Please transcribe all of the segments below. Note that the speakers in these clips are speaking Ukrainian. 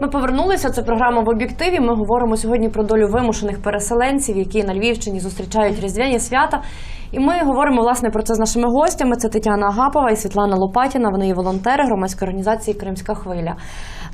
Ми повернулися. Це програма в об'єктиві. Ми говоримо сьогодні про долю вимушених переселенців, які на Львівщині зустрічають різдвяні свята. І ми говоримо власне про це з нашими гостями. Це Тетяна Агапова і Світлана Лопатіна. Вони є волонтери громадської організації Кримська хвиля.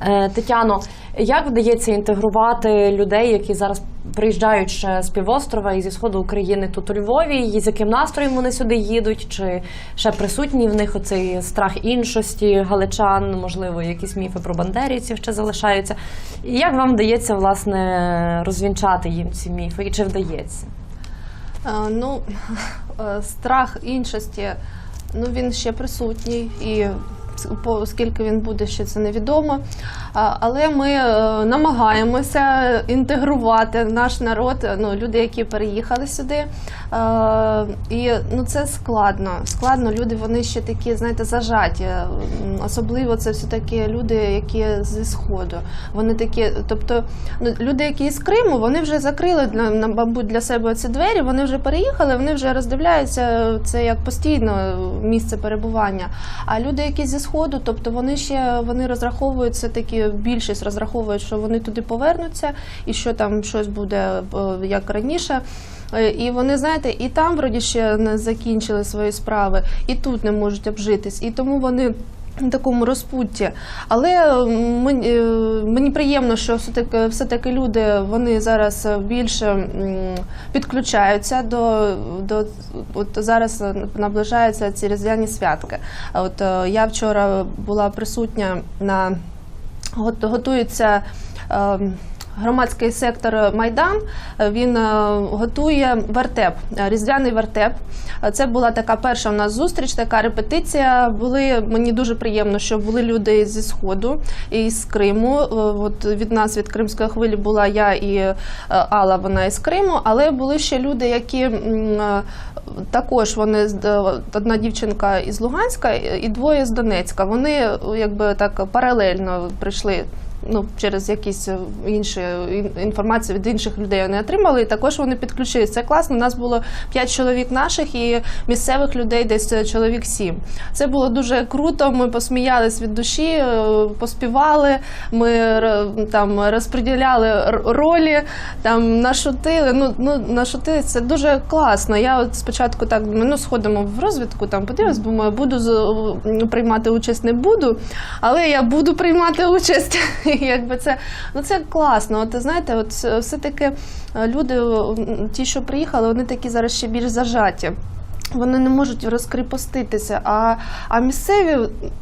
Е, Тетяно, як вдається інтегрувати людей, які зараз приїжджають ще з півострова і зі сходу України тут у Львові? І з яким настроєм вони сюди їдуть? Чи ще присутній в них оцей страх іншості галичан? Можливо, якісь міфи про бандерівців ще залишаються? І як вам вдається власне розвінчати їм ці міфи? І чи вдається? Е, Ну, е, страх іншості, ну він ще присутній, і с- по- скільки він буде, ще це невідомо. Але ми е, намагаємося інтегрувати наш народ, е, ну, люди, які переїхали сюди. Е, І ну, це складно. Складно, люди вони ще такі, знаєте, зажаті. Особливо це все-таки люди, які зі Сходу. Вони такі, тобто, ну, люди, які з Криму, вони вже закрили для, мабуть, для себе ці двері, вони вже переїхали, вони вже роздивляються це як постійно місце перебування. А люди, які зі Сходу, тобто вони ще вони розраховують це такі, більшість розраховують, що вони туди повернуться і що там щось буде е, як раніше. Е, І вони, знаєте, і там вроді ще не закінчили свої справи, і тут не можуть обжитись. І тому вони такому розпутті. Але мені, е, мені приємно, що все-таки, все-таки люди вони зараз більше підключаються до, до от зараз наближаються ці різдвяні святки. От е, я вчора була присутня на Гот- готується е, громадський сектор Майдан. Е, Він е, готує вертеп, е, різдвяний вертеп. Це була така перша у нас зустріч, така репетиція. Були мені дуже приємно, що були люди зі сходу і з Криму. От від нас від Кримської хвилі була я і Алла, вона із Криму, але були ще люди, які також вони одна дівчинка із Луганська і двоє з Донецька. Вони якби так паралельно прийшли. Ну, через якісь е, інші ін- інформацію від інших людей вони отримали, і також вони підключилися. Це класно. У нас було 5 чоловік наших і місцевих людей десь е, чоловік 7. Це було дуже круто. Ми посміялись від душі, е, поспівали. Ми там розподіляли ролі, там нашутили. Ну, ну нашутили. Це дуже класно. Я от спочатку так ну сходимо в розвідку, там подивимось, думаю, буду приймати участь, не буду, але я буду приймати участь. Якби це ну це класно. От знаєте, от все таки люди, ті, що приїхали, вони такі зараз ще більш зажаті. Вони не можуть розкріпоститися. А, а місцеві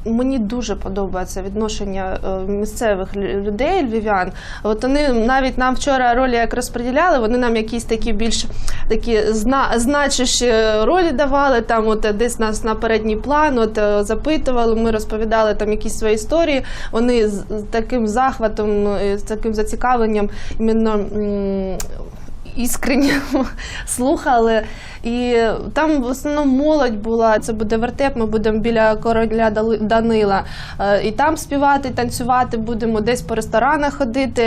мені дуже подобається відношення е, місцевих людей, львів'ян. От вони навіть нам вчора ролі як розподіляли, вони нам якісь такі більш такі зна, значущі ролі давали. Там от десь нас на передній план, от е, запитували, ми розповідали там якісь свої історії. Вони з з таким захватом, е, з таким зацікавленням іменно. Іскренні слухали, і там в основному молодь була. Це буде вертеп. Ми будемо біля короля Данила. Е, І там співати, танцювати будемо десь по ресторанах ходити.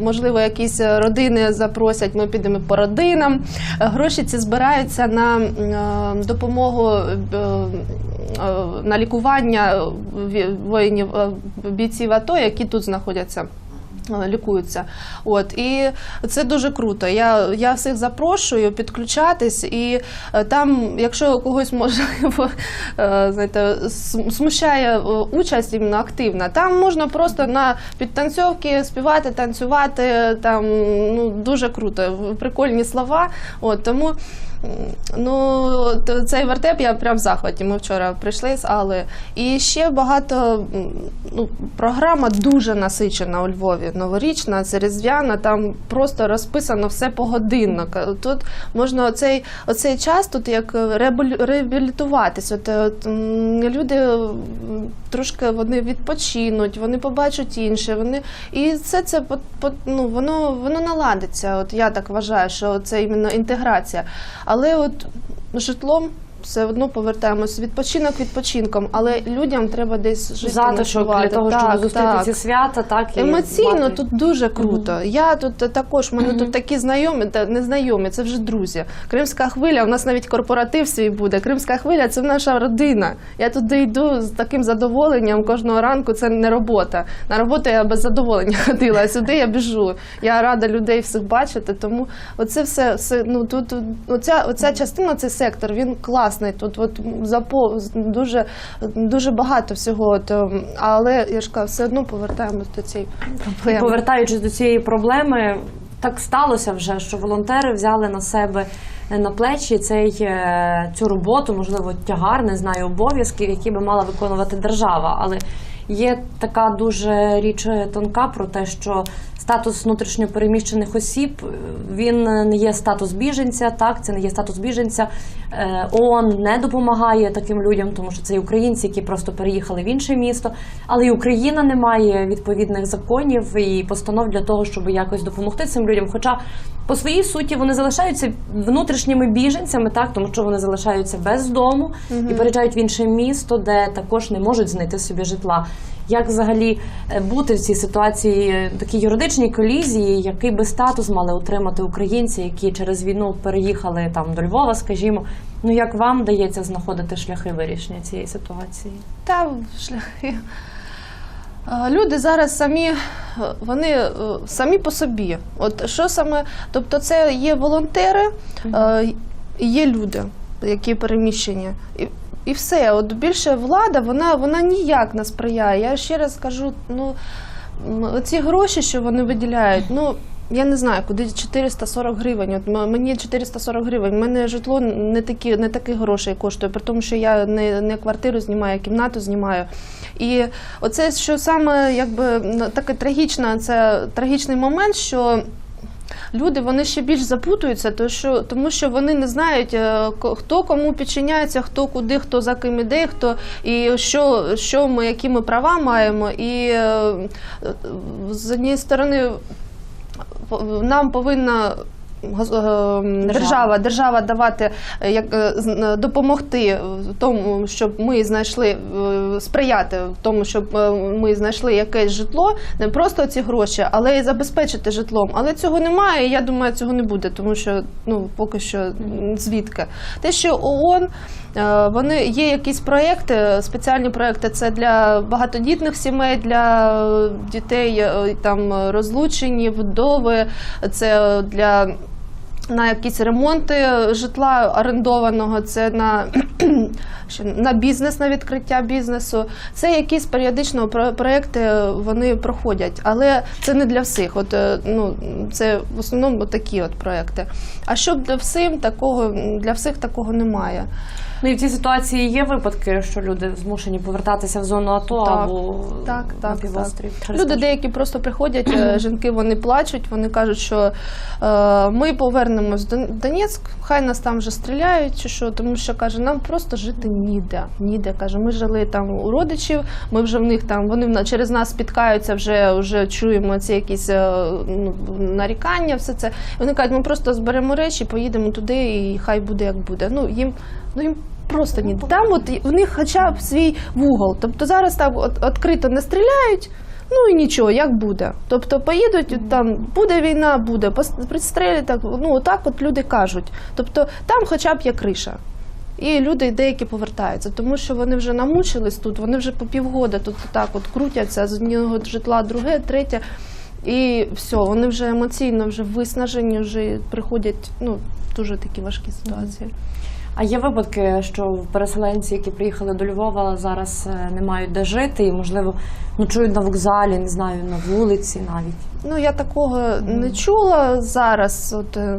Можливо, якісь родини запросять. Ми підемо по родинам. Гроші ці збираються на е, допомогу е, на лікування воїнів бійців АТО, які тут знаходяться. Е, Лікуються, от і це дуже круто. Я, я всіх запрошую підключатись, і е, там, якщо когось можливо е, знаєте, смущає участь іменно активна, там можна просто на підтанцьовки співати, танцювати. Там ну дуже круто, прикольні слова. От тому. Ну, цей вертеп я прям в захваті. Ми вчора прийшли з Алли. І ще багато ну, програма дуже насичена у Львові. Новорічна, це там просто розписано все погодинно. Тут можна оцей, оцей час тут як реабілітуватись. От, е, от, люди трошки вони відпочинуть, вони побачать інше. Вони... І все це по- по- ну, воно, воно наладиться. От я так вважаю, що це іменно інтеграція. Але от житлом все одно повертаємось. Відпочинок відпочинком, але людям треба десь жити. Затишок для того, щоб зустріти так. ці свята, так і Емоційно мати- тут дуже круто. Я тут також, в мене тут такі знайомі, та не знайомі, це вже друзі. Кримська хвиля, у нас навіть корпоратив свій буде. Кримська хвиля це наша родина. Я туди йду з таким задоволенням кожного ранку. Це не робота. На роботу я без задоволення ходила, а сюди я біжу. Я рада людей всіх бачити. Тому оце все, все ну тут оця, оця частина, цей сектор, він класний. Тут от запо дуже, дуже багато всього. Ем, але я ж кажу, все одно повертаємось до цієї проблеми. повертаючись до цієї проблеми, так сталося вже, що волонтери взяли на себе е, на плечі цей, е, цю роботу, можливо, тягар, не знаю, обов'язків, які би мала виконувати держава. Але є така дуже річ е, тонка про те, що статус внутрішньопереміщених осіб він не є статус біженця, так це не є статус біженця. Е, ООН не допомагає таким людям, тому що це і українці, які просто переїхали в інше місто. Але і Україна не має відповідних законів і постанов для того, щоб якось допомогти цим людям. Хоча по своїй суті вони залишаються внутрішніми біженцями, так тому що вони залишаються без дому і переїжджають в інше місто, де також не можуть знайти собі житла. Як взагалі е, бути в цій ситуації, е, такій юридичній колізії, який би статус мали отримати українці, які через війну переїхали там до Львова, скажімо. Ну як вам вдається знаходити шляхи вирішення цієї ситуації? Та шляхи. Люди зараз самі, е, вони самі по собі. От що саме, тобто, це є волонтери, є люди, які переміщені. І, все. От більше влада, вона, вона ніяк не сприяє. Я ще раз кажу, ну ці гроші, що вони виділяють, ну. Я не знаю, куди 440 гривень. От мені 440 гривень. У мене житло не такі, не таких грошей коштує, при тому, що я не, не квартиру знімаю, а кімнату знімаю. І оце, що саме якби таке трагічне, це трагічний момент, що. Люди вони ще більш запутуються, то що, тому що вони не знають, е, хто кому підчиняється, хто куди, хто за ким іде, хто і що, що ми, які ми права маємо. І е, з однієї сторони нам повинна держава, держава давати е, як е, е, допомогти в тому, щоб ми знайшли е, сприяти в тому, щоб е, ми знайшли якесь житло, не просто ці гроші, але й забезпечити житлом. Але цього немає. і Я думаю, цього не буде, тому що ну поки що звідки те, що ООН. е, Вони є якісь проекти, спеціальні проекти. Це для багатодітних сімей, для е, дітей е, там е, розлучені, вдови. Це для на якісь ремонти житла орендованого, це на, на бізнес, на відкриття бізнесу. Це якісь періодично про- проекти вони проходять, але це не для всіх. От е, ну це в основному такі от проекти. А щоб для всім такого для всіх такого немає. Ну і в цій ситуації є випадки, що люди змушені повертатися в зону АТО Так, або так, на так, півострів. через Люди деякі просто приходять, е, жінки вони плачуть, вони кажуть, що е, ми повернемось до Донецьк, хай нас там вже стріляють, чи що, тому що каже, нам просто жити ніде. Ніде каже, ми жили там у родичів, ми вже в них там, вони через нас спіткаються, вже, вже чуємо ці якісь е, ну, нарікання, все це. І вони кажуть, ми просто зберемо речі, поїдемо туди, і хай буде як буде. Ну їм, ну їм. Просто ні. Там от в них хоча б свій вугол. Тобто зараз там от, відкрито не стріляють, ну і нічого, як буде. Тобто поїдуть, там буде війна, буде, пристрелять, так, ну отак от люди кажуть. Тобто там хоча б є криша. І люди деякі повертаються, тому що вони вже намучились тут, вони вже по півгода тут так от крутяться з одного житла, друге, третє. І все, вони вже емоційно вже виснажені, вже приходять ну, дуже такі важкі ситуації. А є випадки, що переселенці, які приїхали до Львова, зараз е, не мають де жити і, можливо, ночують на вокзалі, не знаю, на вулиці навіть. Ну, я такого не чула зараз. От, е,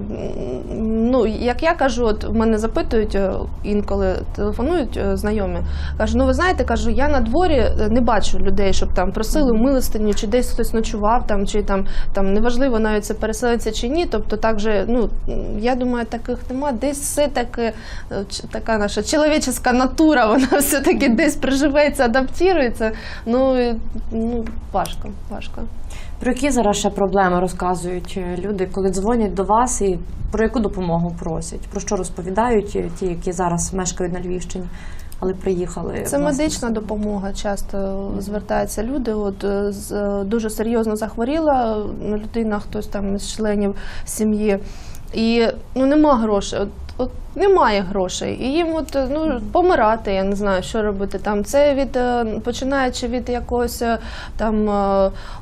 ну, як я кажу, от в мене запитують е, інколи телефонують е, знайомі. Кажу, ну ви знаєте, кажу, я на дворі не бачу людей, щоб там просили милостиню, чи десь хтось ночував, там, чи там, там неважливо навіть це переселенці чи ні. Тобто, так же, ну я думаю, таких нема. Десь все таки така наша чоловіческа натура, вона все-таки десь приживеться, адаптується. Ну, ну важко, важко. Про які зараз ще проблеми розказують е, люди, коли дзвонять до вас і про яку допомогу просять? Про що розповідають е, ті, які зараз мешкають на Львівщині, але приїхали? Це власне, медична допомога. Часто звертаються люди. От е, з- дуже серйозно захворіла людина, хтось там із членів сім'ї, і ну нема грошей. От, от немає грошей, і їм от е, ну помирати, я не знаю, що робити. Там це від е, починаючи від якогось е, там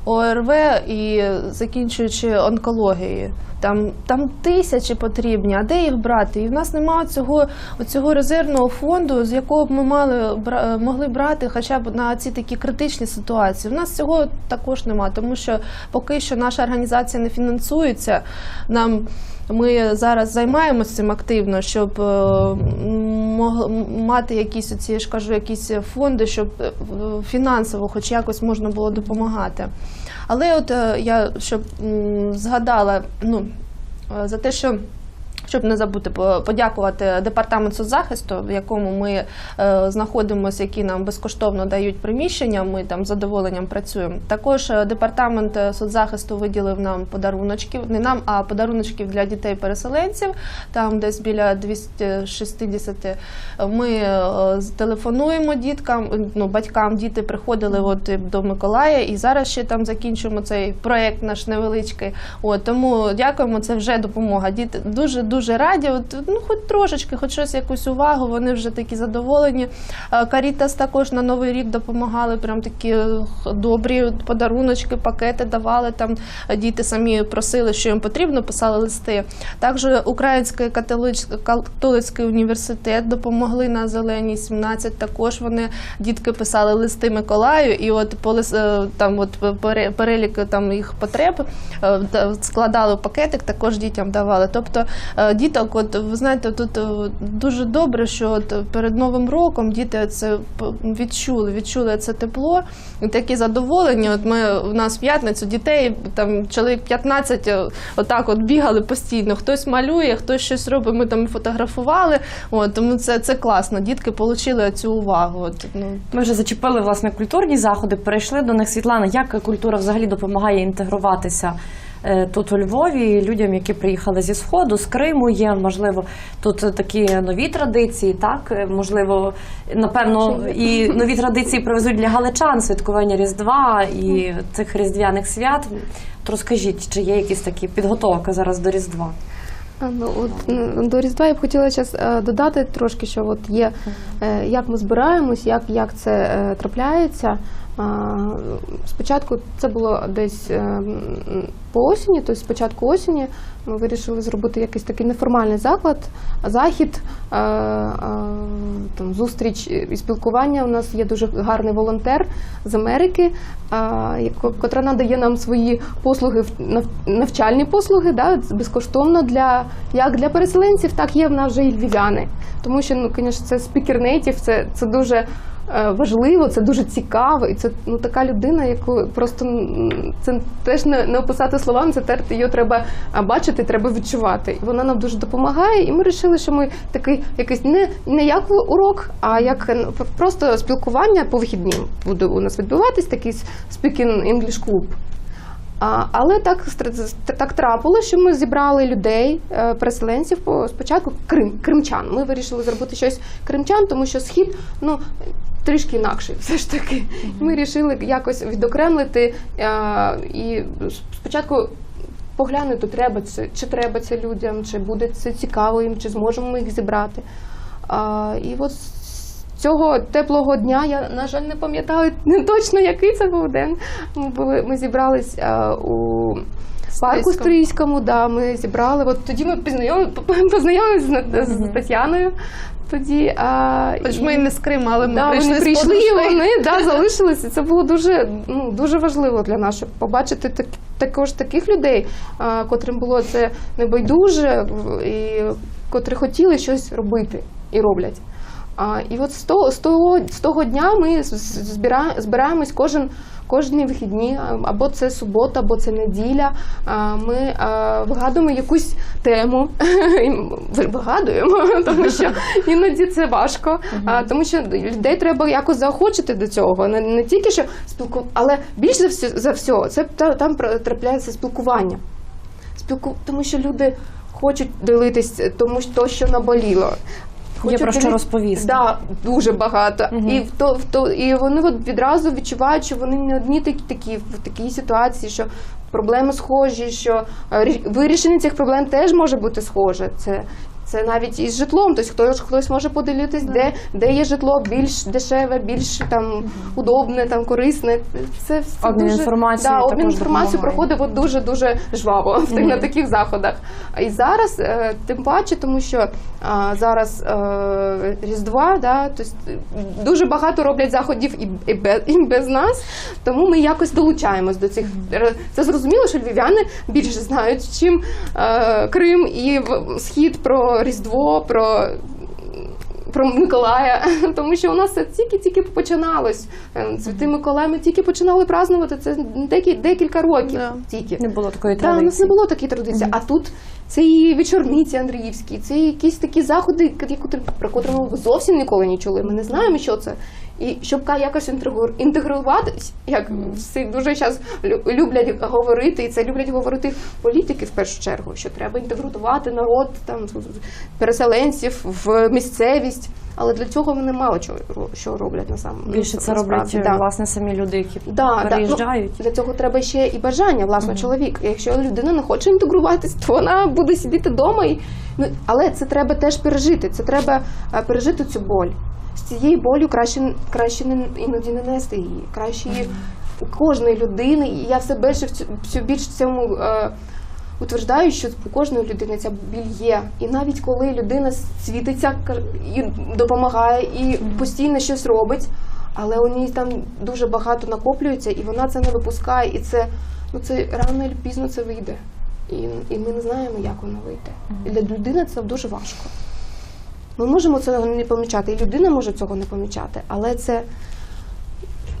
ОРВ і закінчуючи онкологією. Там, там тисячі потрібні, а де їх брати? І в нас немає цього, цього резервного фонду, з якого б ми мали могли брати хоча б на ці такі критичні ситуації. У нас цього також немає, тому що поки що наша організація не фінансується. Нам ми зараз займаємося цим активно, щоб е, мати якісь оці, я ж кажу, якісь фонди, щоб е, фінансово, хоч якось можна було допомагати. Але от е, я щоб згадала, ну за те, що. Щоб не забути подякувати департамент соцзахисту, в якому ми е, знаходимося, які нам безкоштовно дають приміщення. Ми там з задоволенням працюємо. Також е, департамент е, соцзахисту виділив нам подаруночків, не нам, а подаруночків для дітей-переселенців. Там десь біля 260 ми телефонуємо діткам, ну батькам. Діти приходили от до Миколая, і зараз ще там закінчуємо цей проект наш невеличкий. От тому дякуємо. Це вже допомога. Діти дуже дуже раді. От ну, хоч трошечки, хоч щось якусь увагу. Вони вже такі задоволені. Е, Карітас також на новий рік допомагали. Прям такі е, добрі подаруночки, пакети давали. Там діти самі просили, що їм потрібно, писали листи. Також Український католицький університет допомогли на зеленій 17. Також вони дітки писали листи Миколаю, і от по е, там от перелік там їх потреб складали в пакетик, також дітям давали. Тобто діток, от ви знаєте, тут е, дуже добре, що от перед новим роком діти це відчули, відчули це тепло такі задоволені. От ми у нас в п'ятницю дітей там чоловік 15 е, отак от бігали постійно. Хтось малює, хтось щось робить. Ми там фотографували. От тому це, це класно. Дітки отримали цю увагу. От ну Ми вже зачепили власне культурні заходи, перейшли до них. Світлана, як культура взагалі допомагає інтегруватися тут у Львові людям, які приїхали зі сходу, з Криму є, можливо, тут такі нові традиції, так Е, можливо, напевно, і нові традиції привезуть для галичан святкування Різдва і цих різдвяних свят. То розкажіть, чи є якісь такі підготовки зараз до Різдва? Ну, от, до Різдва я б хотіла зараз додати трошки, що от є, е, як ми збираємось, як, як це е, трапляється. Спочатку це було десь е, по осені, тобто спочатку осені ми вирішили зробити якийсь такий неформальний заклад, захід, е, е, там, зустріч і спілкування. У нас є дуже гарний волонтер з Америки, котра надає нам свої послуги, навчальні послуги, да, безкоштовно для як для переселенців, так є в нас вже і львів'яни. Тому що, ну, звісно, це спікер нейтів, це, це дуже важливо, це дуже цікаво, і це ну така людина, яку просто це теж не, не описати словами, це те, її треба бачити, треба відчувати. І вона нам дуже допомагає. І ми вирішили, що ми такий якийсь не, не як урок, а як е, просто спілкування по вихіднім буде у нас відбуватись такий speaking English клуб. А, але так, так трапилося, що ми зібрали людей, е, переселенців спочатку крим, кримчан. Ми вирішили зробити щось кримчан, тому що схід ну трішки інакший, все ж таки. Ми вирішили якось відокремлити е, і спочатку. Поглянути, треба це, чи треба це людям, чи буде це цікаво їм, чи зможемо ми їх зібрати. А, і от з цього теплого дня я, на жаль, не пам'ятаю не точно, який це був день. Ми були, ми зібрались а, у парку Стрийському. Да, ми зібрали. От тоді ми познайомилися познайомилися з, з Тетяною. Тоді, а, хоч і- ми не з Криму, але ми да, прийшли вони прийшли, і вони да, залишилися. Це було дуже, ну, дуже важливо для нас, щоб побачити так, також таких людей, а, котрим було це небайдуже і котрі хотіли щось робити і роблять. А, і от з того, з того, з того дня ми збира, збираємось кожен. Кожні вихідні, або це субота, або це неділя. а, Ми а, вигадуємо якусь тему. Вигадуємо, тому що іноді це важко. А, Тому що людей треба якось заохочити до цього. Не, не тільки що спілку, але більше за все за все, це та- там трапляється спілкування. Спілку, тому що люди хочуть ділитись тому, що то, що наболіло. Про що розповісти. Да, дуже багато. Угу. І в то, в то, і вони от відразу відчувають, що вони не одні такі, такі в такій ситуації, що проблеми схожі, що е, рі- вирішення цих проблем теж може бути схоже. Це. Це навіть із житлом, тобто хтось, хтось може поділитись, де, де є житло більш дешеве, більш там удобне, там корисне. Це все Обмін дуже, інформацією да, обмін інформацією от дуже дуже жваво в тих- на таких заходах. І зараз е, тим паче, тому що а, зараз е, Різдва, да, тобто дуже багато роблять заходів і, і, без, і без нас, тому ми якось долучаємось до цих. Це зрозуміло, що львів'яни більше знають, чим е, Крим і схід про Різдво, про. Про Миколая, тому що у нас це тільки-тільки починалось. Е, Святий Миколай ми тільки починали празднувати це декі- декілька років. Да. Тільки Не було такої так, у нас не було такої традиції. А тут це і вечорниці Андріївські, це якісь такі заходи, про котрі ми зовсім ніколи не чули. Ми не знаємо, що це. І щоб якось інтегру- інтегруватись, як всі дуже зараз люблять говорити, і це люблять говорити політики в першу чергу, що треба інтегрувати народ, там переселенців в місцевість. Але для цього вони мало чого що роблять на самому Більше це роблять да. власне самі люди, які Да, да. переїжджають. Ну, для цього треба ще і бажання власного чоловіка. Якщо людина не хоче інтегруватись, то вона буде сидіти вдома. І... Ну, але це треба теж пережити. Це треба е, пережити цю боль. Цією болю краще, краще не, іноді не нести її. Краще її у кожної людини. І я все більше в більше в цьому. Е, Утверждаю, що у кожної людини ця біль є. І навіть коли людина світиться і допомагає, і постійно щось робить, але у ній там дуже багато накоплюється, і вона це не випускає. І це, ну це рано чи пізно це вийде. І, і ми не знаємо, як воно вийде. І для людини це дуже важко. Ми можемо цього не помічати, і людина може цього не помічати, але це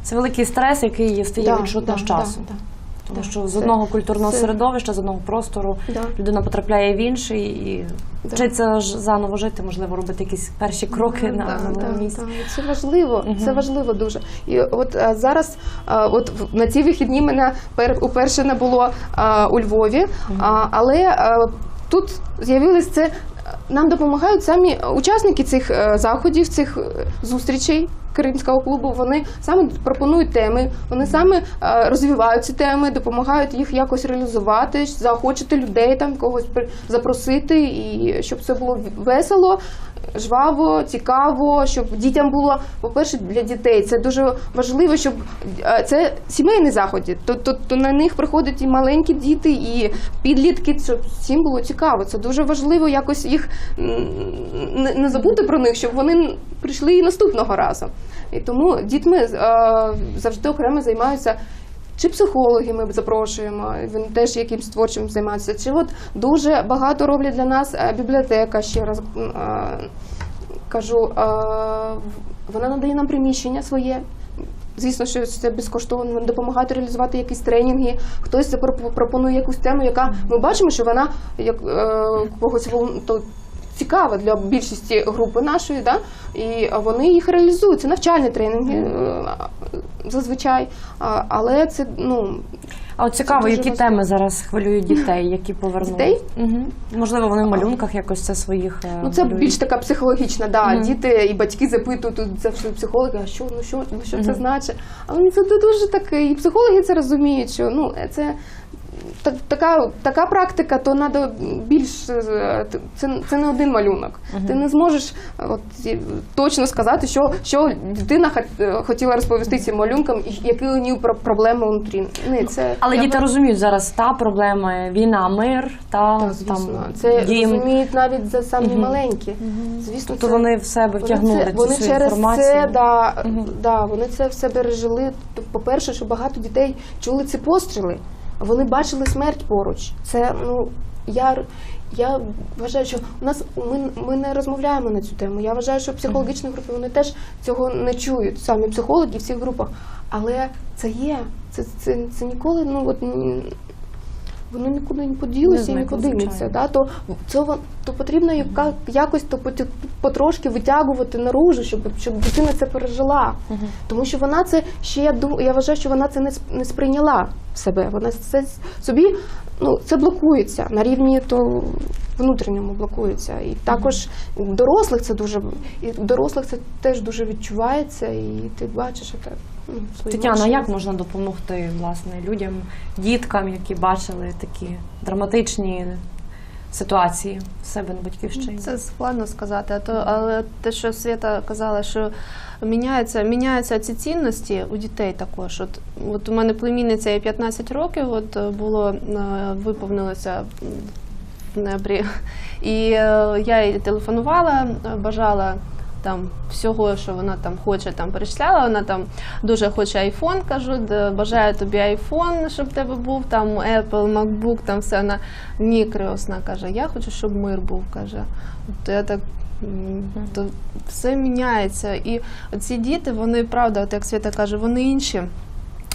Це великий стрес, який стає да, відчутно да, з часом. да, да. Тому Да, що з це- одного культурного це- середовища, з одного простору Да. людина потрапляє в інший і Да. вчиться ж заново жити, можливо, робити якісь перші кроки на да, новому Так, місці. так, Це важливо, це важливо дуже. І от е, зараз, е, от на ці вихідні мене пер, уперше не було е, у Львові, а, але е, тут з'явилось це. Нам допомагають самі учасники цих е, заходів, цих е, зустрічей. Кримського клубу вони саме пропонують теми, вони саме е, розвивають ці теми, допомагають їх якось реалізувати, заохочити людей там когось запросити, і щоб це було весело, жваво, цікаво, щоб дітям було, по-перше, для дітей це дуже важливо, щоб е, це сімейні заходи. То, на них приходять і маленькі діти, і підлітки. Щоб всім було цікаво. Це дуже важливо якось їх не, не забути про них, щоб вони прийшли і наступного разу. І тому дітьми е, завжди окремо займаються. Чи психологи ми запрошуємо, вони теж якимсь творчим займаються. Чи от дуже багато роблять для нас е, бібліотека, ще раз е, кажу, е, вона надає нам приміщення своє. Звісно, що це безкоштовно, вони допомагають реалізувати якісь тренінги. Хтось пропонує якусь тему, яка ми бачимо, що вона як когось то цікава для більшості групи нашої, да? і вони їх реалізують. Це навчальні тренінги зазвичай. Але це ну А от цікаво, які важливо. теми зараз хвилюють дітей, які повернули? Дітей? Угу. Можливо, вони в малюнках якось це своїх. е, Ну, це хвилюють. більш така психологічна, да. угу. Діти і батьки запитують тут це все психологи, а що, ну що, ну що це Мгм. значить? А ну, це дуже таке, і психологи це розуміють, що ну це. Та- Така, така практика, то треба більш е, це, це не один малюнок. Ти не зможеш е, от, точно сказати, що, що дитина е, хотіла розповісти цим малюнкам, і які у про- проблеми внутрі. Ні, це Але діти розуміють зараз та проблема війна, мир та так, звісно. там Це їм. розуміють навіть за самі Мгм. маленькі. Звісно, Тобто це- вони в себе втягнули вони це, цю вони через інформацію. це, да, Мгм. да, вони це все пережили. По-перше, що багато дітей чули ці постріли, вони бачили смерть поруч. Це ну я, я вважаю, що у нас ми, ми не розмовляємо на цю тему. Я вважаю, що психологічні групи вони теж цього не чують, самі психологи в всіх групах. Але це є. Це, це, це ніколи, ну от воно нікуди не поділося і Не звичайно. Да? То, це, то потрібно яка- якось то потрошки витягувати наружу, щоб, щоб дитина це пережила. Тому що вона це ще я думаю, я вважаю, що вона це не, сп- не сприйняла в себе. Вона це собі ну, це блокується на рівні то внутрішньому блокується. І також дорослих це дуже і дорослих це теж дуже відчувається, і ти бачиш це. ну, Тетяна, а як можна допомогти власне людям, діткам, які бачили такі драматичні ситуації в себе на батьківщині? Це складно сказати, а то але те, що Свята казала, що міняються, міняються ці цінності у дітей також. От, от у мене племінниця їй 15 років, от е, було е, виповнилося в небрі. І е, я їй телефонувала, бажала. Там всього, що вона там хоче, там перечисляла. Вона там дуже хоче айфон, кажу, бажаю тобі айфон, щоб в тебе був там Apple, MacBook, там все на ні, Криосна каже, я хочу, щоб мир був. каже. То я так. То все міняється. І ці діти, вони правда, от як Свята каже, вони інші.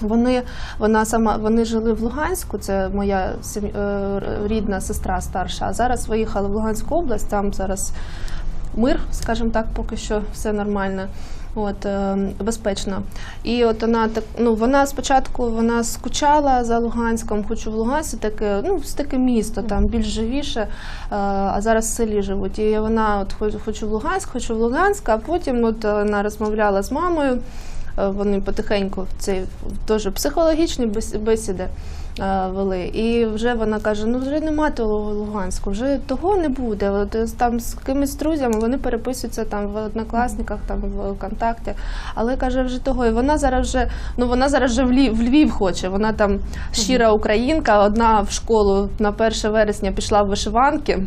Вони, вона сама, вони жили в Луганську, це моя е, рідна сестра старша, а зараз виїхала в Луганську область, там зараз мир, скажімо так, поки що все нормально. От, е, безпечно. І от вона так, ну вона спочатку вона скучала за Луганськом, хочу в Луганську таке, ну, таке місто, там більш живіше, е, а зараз в селі живуть. І вона от «Хо- хочу в Луганськ, хочу в Луганськ, а потім от е, вона розмовляла з мамою. Е, Вони потихеньку в цей теж психологічні бесіди е, вели. І вже вона каже: ну вже нема того Луганську, вже того не буде. От е, там з кимось друзями вони переписуються там в однокласниках, там в ВКонтакті. Але каже, вже того. І вона зараз вже ну вона зараз вже в Львів, в Львів хоче. Вона там щира українка, одна в школу на 1 вересня пішла в вишиванки.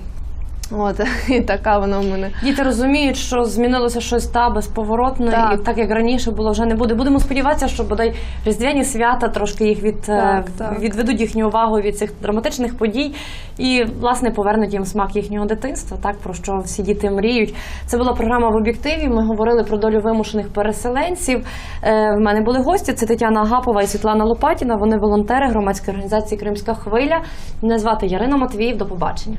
От і така вона в мене. Діти розуміють, що змінилося щось та безповоротно, Так. і так як раніше було, вже не буде. Будемо сподіватися, що бодай різдвяні свята трошки їх від, е, Так, так. відведуть їхню увагу від цих драматичних подій і власне повернуть їм смак їхнього дитинства, так про що всі діти мріють. Це була програма в об'єктиві. Ми говорили про долю вимушених переселенців. Е, В мене були гості. Це Тетяна Агапова і Світлана Лопатіна. Вони волонтери громадської організації Кримська хвиля. Мене звати Ярина Матвіїв. До побачення.